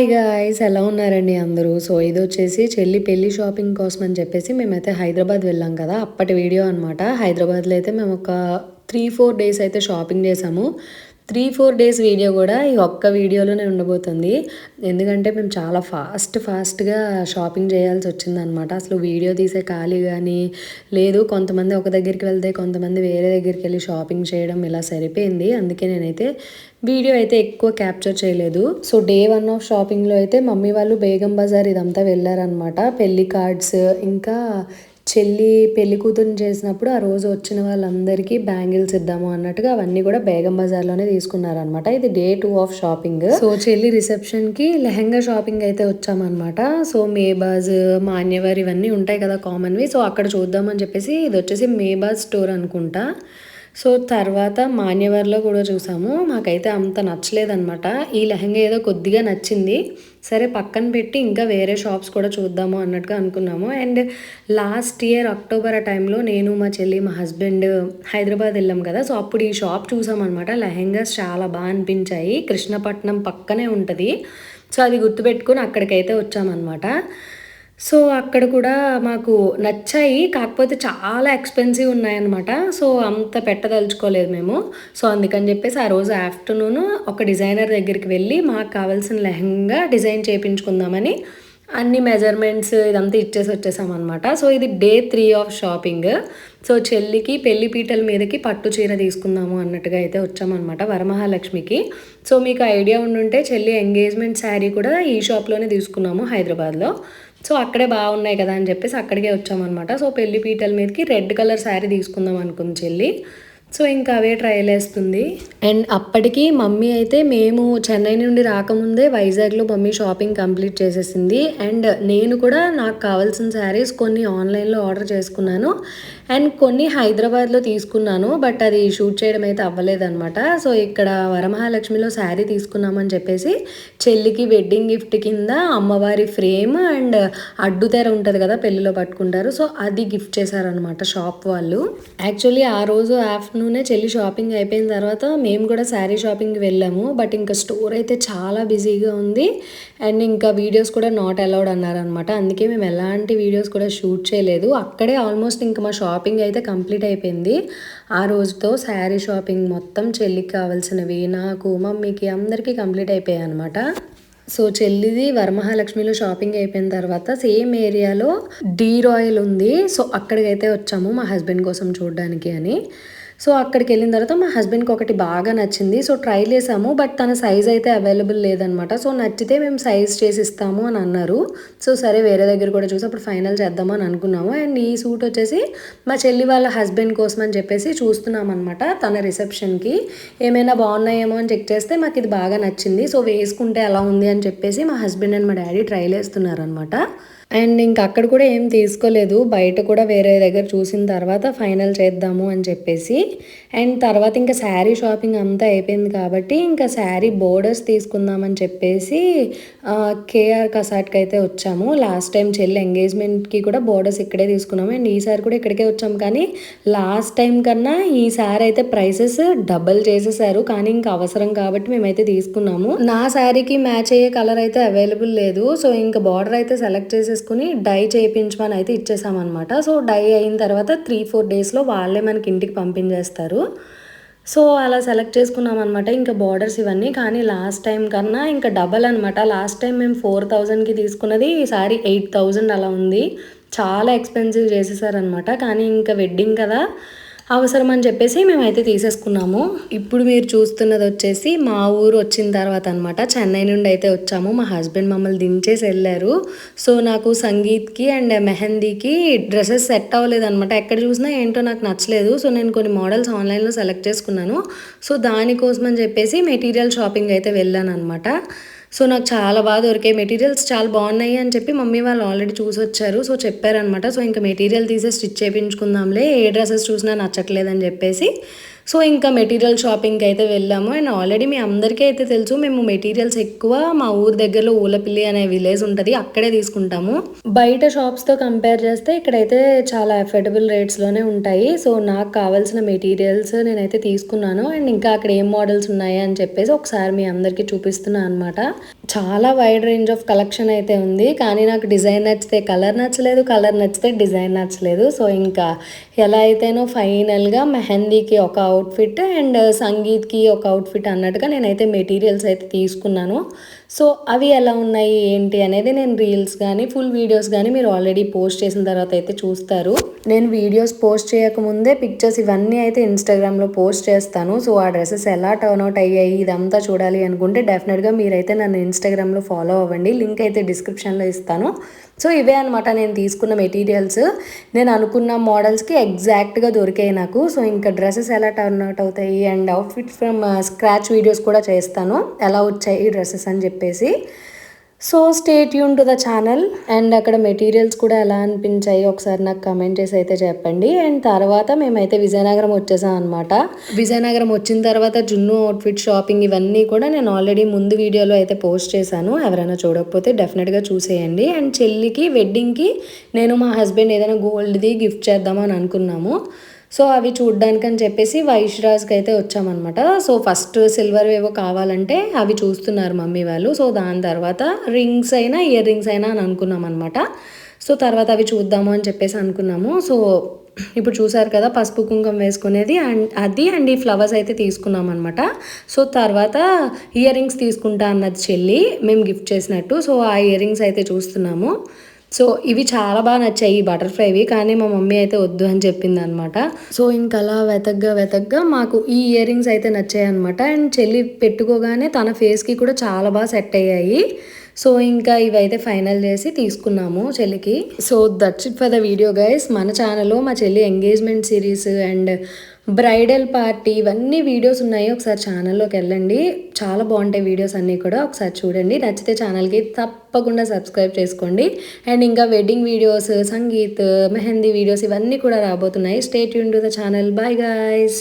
Hi guys ఎలా ఉన్నారండి అందరూ? సో ఇది వచ్చేసి చెల్లి పెళ్ళి షాపింగ్ కోసం అని చెప్పేసి మేమైతే హైదరాబాద్ వెళ్ళాం కదా అప్పటి వీడియో అనమాట హైదరాబాద్లో అయితే మేము ఒక త్రీ ఫోర్ డేస్ అయితే షాపింగ్ చేసాము. త్రీ ఫోర్ డేస్ వీడియో కూడా ఈ ఒక్క వీడియోలోనే ఉండబోతుంది. ఎందుకంటే మేము చాలా ఫాస్ట్ ఫాస్ట్గా షాపింగ్ చేయాల్సి వచ్చిందనమాట. అసలు వీడియో తీసే ఖాళీ కానీ లేదు కొంతమంది ఒక దగ్గరికి వెళ్తే కొంతమంది వేరే దగ్గరికి వెళ్ళి షాపింగ్ చేయడం ఇలా సరిపోయింది. అందుకే నేనైతే వీడియో అయితే ఎక్కువ క్యాప్చర్ చేయలేదు. సో డే వన్ ఆఫ్ షాపింగ్లో అయితే మమ్మీ వాళ్ళు బేగం బజార్ ఇదంతా వెళ్ళారనమాట. పెళ్ళి కార్డ్స్ ఇంకా చెల్లి పెళ్ళి కూతురుని చేసినప్పుడు ఆ రోజు వచ్చిన వాళ్ళందరికీ బ్యాంగిల్స్ ఇద్దాము అన్నట్టుగా అవన్నీ కూడా బేగం బజార్లోనే తీసుకున్నారనమాట ఇది day two of shopping. So చెల్లి రిసెప్షన్కి లెహంగా షాపింగ్ అయితే వచ్చామన్నమాట. సో మేబాజ్ మాన్యవర్ ఇవన్నీ ఉంటాయి కదా కామన్వి. సో అక్కడ చూద్దామని చెప్పేసి ఇది వచ్చేసి మేబాజ్ స్టోర్ అనుకుంటా. సో తర్వాత మాన్యవర్లో కూడా చూసాము. మాకైతే అంత నచ్చలేదన్నమాట. ఈ లెహంగా ఏదో కొద్దిగా నచ్చింది. సరే పక్కన పెట్టి ఇంకా వేరే షాప్స్ కూడా చూద్దాము అన్నట్టుగా అనుకున్నాము. అండ్ లాస్ట్ ఇయర్ అక్టోబర్ ఆ టైంలో నేను మా చెల్లి మా హస్బెండ్ హైదరాబాద్ వెళ్ళాం కదా. సో అప్పుడు ఈ షాప్ చూసామన్నమాట. లెహెంగాస్ చాలా బాగా అనిపించాయి. కృష్ణపట్నం పక్కనే ఉంటుంది. సో అది గుర్తుపెట్టుకుని అక్కడికైతే వచ్చామన్నమాట. సో అక్కడ కూడా మాకు నచ్చాయి. కాకపోతే చాలా ఎక్స్పెన్సివ్ ఉన్నాయన్నమాట. సో అంత పెట్టదలుచుకోలేదు మేము. సో అందుకని చెప్పేసి ఆ రోజు ఆఫ్టర్నూన్ ఒక డిజైనర్ దగ్గరికి వెళ్ళి మాకు కావాల్సిన లెహంగా డిజైన్ చేయించుకుందామని అన్ని మెజర్మెంట్స్ ఇదంతా ఇచ్చేసి వచ్చేసామన్నమాట. సో ఇది day three of shopping so చెల్లికి పెళ్ళి పీటల మీదకి పట్టు చీర తీసుకుందాము అన్నట్టుగా అయితే వచ్చామన్నమాట వరమహాలక్ష్మికి. సో మీకు ఐడియా ఉండుంటే చెల్లి ఎంగేజ్మెంట్ శారీ కూడా ఈ షాప్లోనే తీసుకున్నాము హైదరాబాద్లో. సో అక్కడే బాగున్నాయి కదా అని చెప్పేసి అక్కడికే వచ్చామన్నమాట. సో పెళ్ళి పీటల మీదకి రెడ్ కలర్ శారీ తీసుకుందాం అనుకుంది చెల్లి. సో ఇంకా అవే ట్రయల్ వేస్తుంది. అండ్ అప్పటికి మమ్మీ అయితే మేము చెన్నై నుండి రాకముందే వైజాగ్లో మమ్మీ షాపింగ్ కంప్లీట్ చేసేసింది. అండ్ నేను కూడా నాకు కావాల్సిన శారీస్ కొన్ని ఆన్లైన్లో ఆర్డర్ చేసుకున్నాను. అండ్ కొన్ని హైదరాబాద్లో తీసుకున్నాను. బట్ అది షూట్ చేయడం అయితే అవ్వలేదన్నమాట. సో ఇక్కడ వరమహాలక్ష్మిలో శారీ తీసుకున్నామని చెప్పేసి చెల్లికి వెడ్డింగ్ గిఫ్ట్ కింద అమ్మవారి ఫ్రేమ్ అండ్ అడ్డుతెర ఉంటుంది కదా పెళ్ళిలో పట్టుకుంటారు. సో అది గిఫ్ట్ చేశారనమాట షాప్ వాళ్ళు. యాక్చువల్లీ ఆ రోజు ఆఫ్టర్నూనే చెల్లి షాపింగ్ అయిపోయిన తర్వాత మేము కూడా శారీ షాపింగ్కి వెళ్ళాము. బట్ ఇంకా స్టోర్ అయితే చాలా బిజీగా ఉంది. అండ్ ఇంకా వీడియోస్ కూడా నాట్ అలౌడ్ అన్నారనమాట అందుకే మేము ఎలాంటి వీడియోస్ కూడా షూట్ చేయలేదు. అక్కడే ఆల్మోస్ట్ ఇంకా మా షాపింగ్ అయితే కంప్లీట్ అయిపోయింది. ఆ రోజుతో శారీ షాపింగ్ మొత్తం చెల్లికి కావాల్సినవి నాకు మమ్మీకి అందరికీ కంప్లీట్ అయిపోయాయి అనమాట సో చెల్లిది వరమహాలక్ష్మిలో షాపింగ్ అయిపోయిన తర్వాత సేమ్ ఏరియాలో డీ రాయల్ ఉంది. సో అక్కడికైతే వచ్చాము మా హస్బెండ్ కోసం చూడడానికి అని. సో అక్కడికి వెళ్ళిన తర్వాత మా హస్బెండ్కి ఒకటి బాగా నచ్చింది. సో ట్రై చేసాము. బట్ తన సైజ్ అయితే అవైలబుల్ లేదనమాట. సో నచ్చితే మేము సైజ్ చేసి ఇస్తాము అని అన్నారు. సో సరే వేరే దగ్గర కూడా చూసి అప్పుడు ఫైనల్ చేద్దాము అని అనుకున్నాము. అండ్ ఈ సూట్ వచ్చేసి మా చెల్లి వాళ్ళ హస్బెండ్ కోసం అని చెప్పేసి చూస్తున్నాం అనమాట తన రిసెప్షన్కి. ఏమైనా బాగున్నాయేమో అని చెక్ చేస్తే మాకు ఇది బాగా నచ్చింది. సో వేసుకుంటే ఎలా ఉంది అని చెప్పేసి మా హస్బెండ్ అండ్ మా డాడీ ట్రైల్ వేస్తున్నారనమాట అండ్ ఇంకా అక్కడ కూడా ఏం తీసుకోలేదు. బయట కూడా వేరే దగ్గర చూసిన తర్వాత ఫైనల్ చేద్దాము అని చెప్పేసి. అండ్ తర్వాత ఇంకా శారీ షాపింగ్ అంతా అయిపోయింది కాబట్టి ఇంకా శారీ బోర్డర్స్ తీసుకుందామని చెప్పేసి కేఆర్ కసాట్కి అయితే వచ్చాము. లాస్ట్ టైం చెల్లి ఎంగేజ్మెంట్కి కూడా బోర్డర్స్ ఇక్కడే తీసుకున్నాము. అండ్ ఈసారి కూడా ఇక్కడికే వచ్చాము. కానీ లాస్ట్ టైం కన్నా ఈసారి అయితే ప్రైసెస్ డబల్ చేసేసారు. కానీ ఇంకా అవసరం కాబట్టి మేమైతే తీసుకున్నాము. నా శారీకి మ్యాచ్ అయ్యే కలర్ అయితే అవైలబుల్ లేదు. సో ఇంకా బార్డర్ అయితే సెలెక్ట్ తీసుకుని డై చేయించమని అయితే ఇచ్చేసామన్నమాట. సో డై అయిన తర్వాత త్రీ ఫోర్ డేస్లో వాళ్ళే మనకి ఇంటికి పంపించేస్తారు. సో అలా సెలెక్ట్ చేసుకున్నాం అనమాట ఇంకా బార్డర్స్ ఇవన్నీ కానీ లాస్ట్ టైం కన్నా ఇంకా డబల్ అనమాట లాస్ట్ టైం మేము ఫోర్ థౌజండ్కి తీసుకున్నది ఈసారి ఎయిట్ థౌజండ్ అలా ఉంది. చాలా ఎక్స్పెన్సివ్ చేసేసారనమాట కానీ ఇంకా వెడ్డింగ్ కదా అవసరం అని చెప్పేసి మేమైతే తీసేసుకున్నాము. ఇప్పుడు మీరు చూస్తున్నది వచ్చేసి మా ఊరు వచ్చిన తర్వాత అనమాట చెన్నై నుండి అయితే వచ్చాము. మా హస్బెండ్ మమ్మల్ని దించేసి వెళ్ళారు. సో నాకు సంగీత్కి అండ్ మెహందీకి డ్రెస్సెస్ సెట్ అవ్వలేదు అనమాట ఎక్కడ చూసినా ఏంటో నాకు నచ్చలేదు. సో నేను కొన్ని మోడల్స్ ఆన్లైన్లో సెలెక్ట్ చేసుకున్నాను. సో దానికోసం అని చెప్పేసి మెటీరియల్ షాపింగ్ అయితే వెళ్ళాను అనమాట సో నాకు చాలా బాగా దొరికాయి. మెటీరియల్స్ చాలా బాగున్నాయి అని చెప్పి మమ్మీ వాళ్ళు ఆల్రెడీ చూసి వచ్చారు సో చెప్పారనమాట సో ఇంకా మెటీరియల్ తీసే స్టిచ్ చేయించుకుందాంలే ఏ డ్రెస్సెస్ చూసినా నచ్చట్లేదని చెప్పేసి సో ఇంకా మెటీరియల్ షాపింగ్కి అయితే వెళ్ళాము. అండ్ ఆల్రెడీ మీ అందరికీ అయితే తెలుసు మేము మెటీరియల్స్ ఎక్కువ మా ఊరు దగ్గరలో ఊలపిల్లి అనే విలేజ్ ఉంటుంది అక్కడే తీసుకుంటాము. బయట షాప్స్తో కంపేర్ చేస్తే ఇక్కడైతే చాలా అఫోర్డబుల్ రేట్స్లోనే ఉంటాయి. సో నాకు కావాల్సిన మెటీరియల్స్ నేనైతే తీసుకున్నాను. అండ్ ఇంకా అక్కడ ఏం మోడల్స్ ఉన్నాయి అని చెప్పేసి ఒకసారి మీ అందరికీ చూపిస్తున్నాను అనమాట చాలా వైడ్ రేంజ్ ఆఫ్ కలెక్షన్ అయితే ఉంది. కానీ నాకు డిజైన్ నచ్చితే కలర్ నచ్చలేదు కలర్ నచ్చితే డిజైన్ నచ్చలేదు. సో ఇంకా ఎలా అయితేనో ఫైనల్గా మెహందీకి ఒక అవుట్ఫిట్ అండ్ uh, సంగీత్కి ఒక అవుట్ఫిట్ అన్నట్టుగా నేనైతే మెటీరియల్స్ అయితే తీసుకున్నాను. సో అవి ఎలా ఉన్నాయి ఏంటి అనేది నేను రీల్స్ కానీ ఫుల్ వీడియోస్ కానీ మీరు ఆల్రెడీ పోస్ట్ చేసిన తర్వాత అయితే చూస్తారు. నేను వీడియోస్ పోస్ట్ చేయకముందే పిక్చర్స్ ఇవన్నీ అయితే ఇన్స్టాగ్రామ్లో పోస్ట్ చేస్తాను. సో ఆ డ్రెస్సెస్ ఎలా టర్న్ అవుట్ అయ్యాయి ఇదంతా చూడాలి అనుకుంటే డెఫినెట్గా మీరైతే నన్ను ఇన్స్టాగ్రామ్లో ఫాలో అవ్వండి. లింక్ అయితే డిస్క్రిప్షన్లో ఇస్తాను. సో ఇవే అనమాట నేను తీసుకున్న మెటీరియల్స్. నేను అనుకున్న మోడల్స్కి ఎగ్జాక్ట్గా దొరికాయి నాకు. సో ఇంకా డ్రెస్సెస్ ఎలా టర్న్ అవుట్ అవుతాయి and outfit from scratch videos కూడా చేస్తాను. ఎలా వచ్చాయి డ్రెస్సెస్ అని చెప్పేసి. సో స్టేట్ యూన్ టు ద ఛానల్ అండ్ అక్కడ మెటీరియల్స్ కూడా ఎలా అనిపించాయి ఒకసారి నాకు కమెంట్ చేసి అయితే చెప్పండి. అండ్ తర్వాత మేమైతే విజయనగరం వచ్చేసాం అనమాట విజయనగరం వచ్చిన తర్వాత జున్ను అవుట్ఫిట్ షాపింగ్ ఇవన్నీ కూడా నేను ఆల్రెడీ ముందు వీడియోలో అయితే పోస్ట్ చేశాను. ఎవరైనా చూడకపోతే డెఫినెట్గా చూసేయండి. అండ్ చెల్లికి వెడ్డింగ్కి నేను మా హస్బెండ్ ఏదైనా గోల్డ్ది గిఫ్ట్ చేద్దామని అనుకున్నాము. సో అవి చూడ్డానికి అని చెప్పేసి వైశ్రాజ్కి అయితే వచ్చామన్నమాట. సో ఫస్ట్ సిల్వర్ ఏవో కావాలంటే అవి చూస్తున్నారు మమ్మీ వాళ్ళు. సో దాని తర్వాత రింగ్స్ అయినా ఇయర్ రింగ్స్ అయినా అని అనుకున్నాం అనమాట సో తర్వాత అవి చూద్దాము అని చెప్పేసి అనుకున్నాము. సో ఇప్పుడు చూసారు కదా పసుపు కుంకుమ వేసుకునేది అండ్ అది అండ్ ఈ ఫ్లవర్స్ అయితే తీసుకున్నాం అనమాట సో తర్వాత ఇయర్ రింగ్స్ తీసుకుంటా అన్నది చెల్లి మేము గిఫ్ట్ చేసినట్టు. సో ఆ ఇయర్ రింగ్స్ అయితే చూస్తున్నాము. సో ఇవి చాలా బాగా నచ్చాయి ఈ బటర్ఫ్లైవి కానీ మా మమ్మీ అయితే వద్దు అని చెప్పింది అనమాట సో ఇంకలా అలా వెతగ్గా వెతగ్గా మాకు ఈ ఇయర్ రింగ్స్ అయితే నచ్చాయి అనమాట అండ్ చెల్లి పెట్టుకోగానే తన ఫేస్కి కూడా చాలా బాగా సెట్ అయ్యాయి. సో ఇంకా ఇవైతే ఫైనల్ చేసి తీసుకున్నాము చెల్లికి. So that's it for the video guys. మన ఛానల్లో మా చెల్లి engagement series and bridal party ఇవన్నీ వీడియోస్ ఉన్నాయి. ఒకసారి ఛానల్లోకి వెళ్ళండి. చాలా బాగుంటాయి వీడియోస్ అన్నీ కూడా. ఒకసారి చూడండి. నచ్చితే ఛానల్కి తప్పకుండా సబ్స్క్రైబ్ చేసుకోండి. అండ్ ఇంకా wedding videos sangeet mehndi videos ఇవన్నీ కూడా రాబోతున్నాయి. Stay Yoon to the channel bye guys